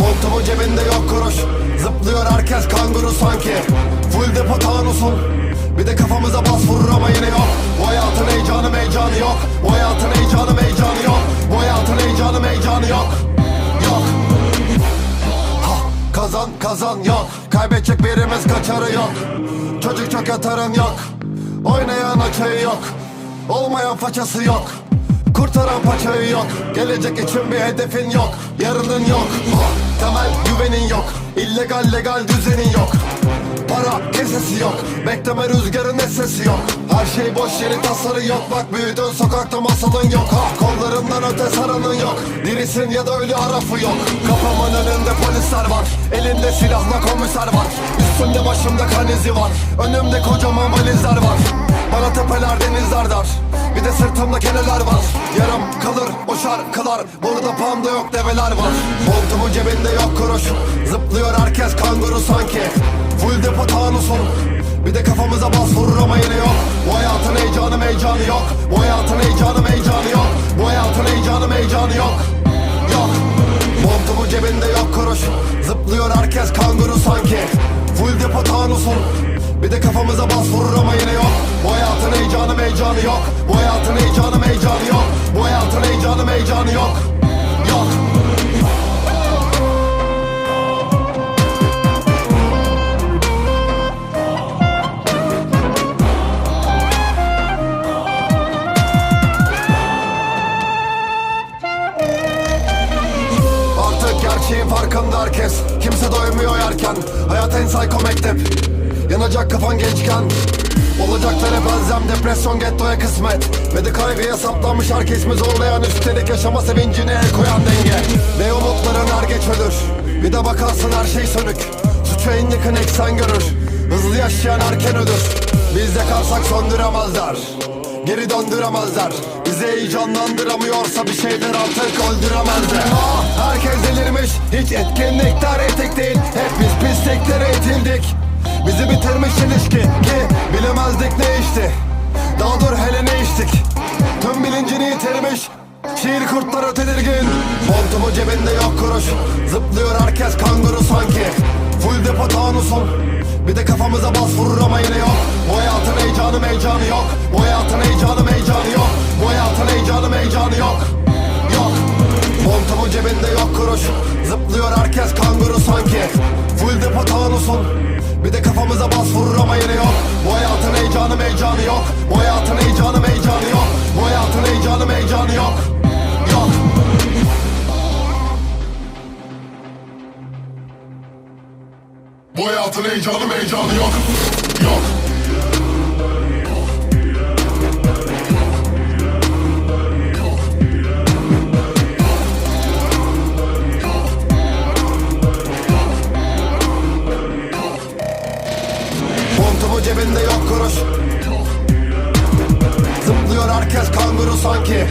Montumun cebinde yok kuruş. Zıplıyor herkes kanguru sanki. Full depo tanusun Bir de kafamıza bas vurur ama yine yok. Bu hayatın heyecanı meycanı yok. Bu hayatın heyecanı meycanı yok. Bu hayatın heyecanı meycanı Yok Kazan kazan yok Kaybedecek birimiz kaçarı yok. Çocuk çok yatarın yok. Oynayan açığı yok. Olmayan façası yok. Kurtaran paçayı yok. Gelecek için bir hedefin yok. Yarının yok. Ha, Temel güvenin yok. İllegal legal düzenin yok. Para kesesi yok. Bekleme rüzgarın sesi yok. Her şey boş yeri tasarı yok. Bak büyüdün sokakta masalın yok. Ha, Kollarından öte saranın yok. Dirisin ya da ölü harafı yok. Kafamın önünde polisler var. Elinde silahla komiser var. Üstümde başımda kan izi var. Önümde kocaman valizler var. Bana tepeler denizler dar Bir de sırtımda keneler var. Yarım kalır o şarkılar Burada panda yok develer var. Montumun cebinde yok kuruş. Zıplıyor herkes kanguru sanki. Full depo tanusun. Bir de kafamıza bas vurur ama yine yok. Bu hayatın heyecanı meycanı yok. Bu Bir de kafamıza bas vurur ama yine yok. Bu hayatın heyecanı meycanı yok. Bu hayatın heyecanı meycanı yok. Bu hayatın heyecanı meycanı yok. Yok. Artık gerçeğin farkında herkes. Kimse doymuyor yerken. Hayat en psycho mektep Yanacak kafan gençken. Olacaklara benzem depresyon gettoya kısmet. Ve de kaygıya saplanmış herkes mi zorlayan Üstelik yaşama sevincine el koyan denge. Ve umutların er geç ölür Bir de bakarsın her şey sönük. Suçu en yakın eksen görür. Hızlı yaşayan erken ölür Biz yakarsak söndüremezler. Geri döndüremezler. Bizi heyecanlandıramıyorsa bir şeyler artık öldüremezler. Ah, Herkes delirmiş. Hiç etkinlikler etik değil. Hep biz pisliklere itildik Bizi bitirmiş ilişki Ki bilemezdik ne işti Daha dur hele ne içtik. Tüm bilincini yitirmiş Şiir kurtları tedirgin. Montumu cebinde yok kuruş Zıplıyor herkes kanguru sanki. Full depo tanusun Bir de kafamıza bas vurur ama yine yok. Bu hayatın heyecanı meycanı yok. Bu hayatın heyecanı meycanı yok. Bu hayatın heyecanı meycanı yok. Yok. Montumun cebinde yok kuruş Zıplıyor herkes kanguru sanki. Full depo tanusun Bir de kafamıza bas vurur ama yine yok. Bu hayatın heyecanı meycanı yok. Bu hayatın heyecanı meycanı yok. Bu hayatın heyecanı meycanı yok. Yok. Bu hayatın heyecanı heyecanı yok. Yok cebinde yok kuruş. Zıplıyor herkes kanguru sanki.